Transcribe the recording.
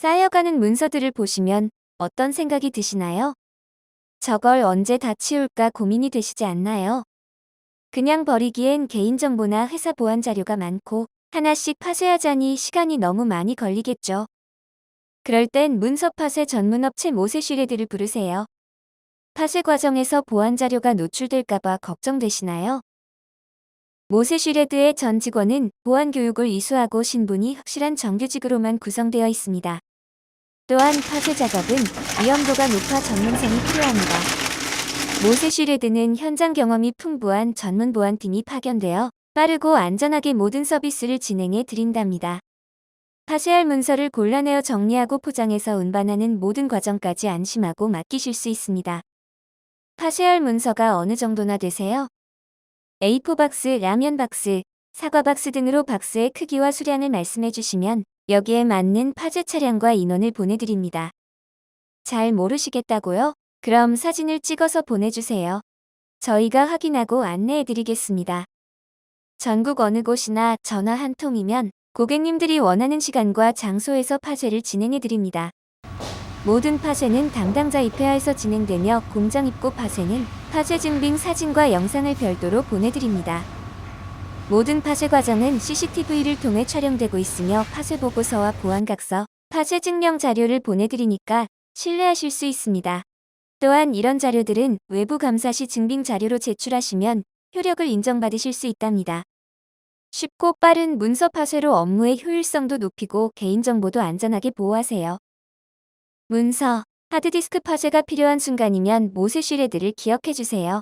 쌓여가는 문서들을 보시면 어떤 생각이 드시나요? 저걸 언제 다 치울까 고민이 되시지 않나요? 그냥 버리기엔 개인정보나 회사 보안 자료가 많고 하나씩 파쇄하자니 시간이 너무 많이 걸리겠죠. 그럴 땐 문서 파쇄 전문 업체 모세슈레드를 부르세요. 파쇄 과정에서 보안 자료가 노출될까봐 걱정되시나요? 모세슈레드의 전 직원은 보안 교육을 이수하고 신분이 확실한 정규직으로만 구성되어 있습니다. 또한 파쇄 작업은 위험도가 높아 전문성이 필요합니다. 모세슈레드는 현장 경험이 풍부한 전문 보안팀이 파견되어 빠르고 안전하게 모든 서비스를 진행해 드린답니다. 파쇄할 문서를 골라내어 정리하고 포장해서 운반하는 모든 과정까지 안심하고 맡기실 수 있습니다. 파쇄할 문서가 어느 정도나 되세요? A4 박스, 라면 박스, 사과 박스 등으로 박스의 크기와 수량을 말씀해 주시면 여기에 맞는 파쇄 차량과 인원을 보내드립니다. 잘 모르시겠다고요? 그럼 사진을 찍어서 보내주세요. 저희가 확인하고 안내해 드리겠습니다. 전국 어느 곳이나 전화 한 통이면 고객님들이 원하는 시간과 장소에서 파쇄를 진행해 드립니다. 모든 파쇄는 담당자 입회하에서 진행되며 공장 입고 파쇄는 파쇄 증빙 사진과 영상을 별도로 보내드립니다. 모든 파쇄 과정은 CCTV를 통해 촬영되고 있으며 파쇄 보고서와 보안각서, 파쇄 증명 자료를 보내드리니까 신뢰하실 수 있습니다. 또한 이런 자료들은 외부 감사 시 증빙 자료로 제출하시면 효력을 인정받으실 수 있답니다. 쉽고 빠른 문서 파쇄로 업무의 효율성도 높이고 개인정보도 안전하게 보호하세요. 문서, 하드디스크 파쇄가 필요한 순간이면 모세슈레드를 기억해주세요.